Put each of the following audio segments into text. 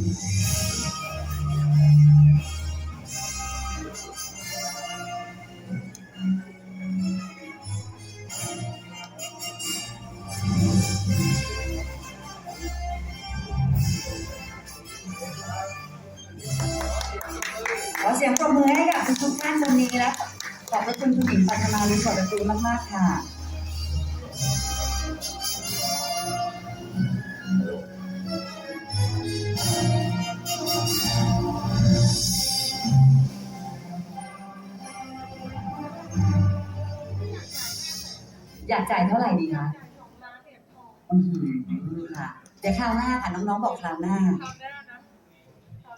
ขอเสียงปรบมือให้กับทุกท่านวันนี้และขอบพระคุณคุณหญิงปัทมาลิขอระตูมาก ๆ ค่ะ อยากจ่ายเท่าไหร่ดีคะอืมค่ะเดี๋ยวคราวหน้าค่ะน้องๆบอกคราวหน้า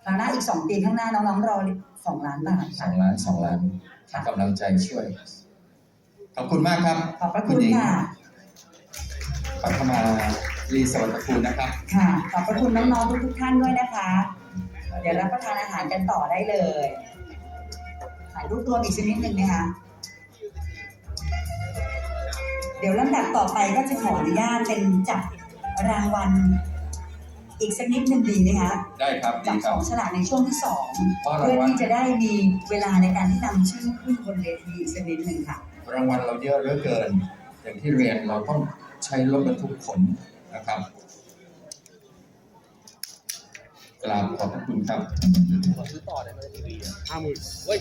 คราวหน้าอีกสองปีข้างหน้าน้องๆรอสองล้านบาทสค่ะ องล้านสองล้านกำลังใจช่วย ขอบคุณมากครับขอบพระคุณค่ะ ปัทมาลีสวัสดิ์คุณนะครับ ค่ะ ขอบพระคุณน้องๆทุกๆท่านด้วยนะคะ เดี๋ยวรับประทานอาหารกันต่อได้เลยถ่ายรูปรวมอีกสักนิดหนึ่งนะคะ เดี๋ยวลำดับต่อไปก็จะขออนุญาตเป็นจับรางวัลอีกสักนิดหนึ่งดีนะคะได้ครับจัดีบคสรัอบงฉลากในช่วงที่สองเพราะราเพื่งอวัลที่จะได้มีเวลาในการที่นำชื่อขึ้นบนเวทีอีกสักนิดหนึ่งค่ะ รางวัลเราเยอะเหลือเกิน อย่างที่เรียนเราต้องใช้รถบรรทุกขนนะครับกราบขอบพระคุณครับ ขอซื้อต่อได้ไหมทีวีห้าหมื่นเฮ้ย